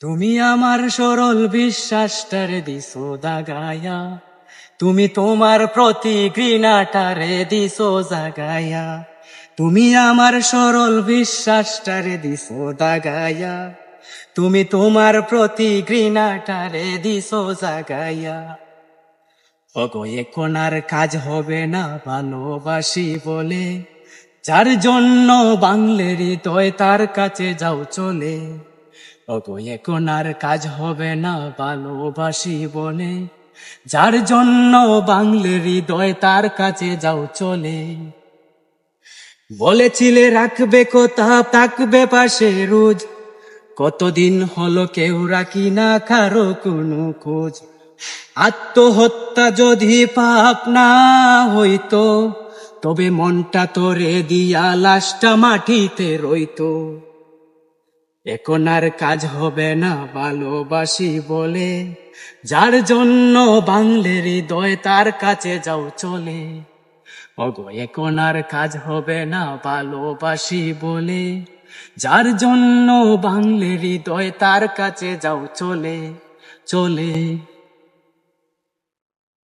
তুমি আমার সরল বিশ্বাসটারে দিছো দাগায়া তুমি তোমার প্রতি ঘৃণাটারে দিছো জাগায়া। তুমি আমার সরল বিশ্বাসটারে দিছো দাগায়া তুমি তোমার প্রতি ঘৃণাটারে দিছো জাগায়া। ওগো এখন আর কাজ হবে না ভালোবাসি বলে। যার জন্য বাংলের হৃদয় তার কাছে যাও চলে। ওগো এখন আর কাজ হবে না ভালোবাসি বলে যার জন্য বাংলের হৃদয় তার কাছে যাও চলে। বলেছিলে রাখবে কোথা, থাকবে পাশে রোজ। কতদিন হলো কেউ রাখি না কারও কোনো খোঁজ। আত্মহত্যা যদি পাপ না হইতো, তবে মনটা তোরে দিয়া লাশটা মাটিতে রইতো। এখন আর কাজ হবে না ভালোবাসি বলে। যার জন্য বাংলের হৃদয় তার কাছে যাও চলে। অগো এখন আর কাজ হবে না ভালোবাসি বলে। যার জন্য বাংলের হৃদয় তার কাছে যাও চলে চলে।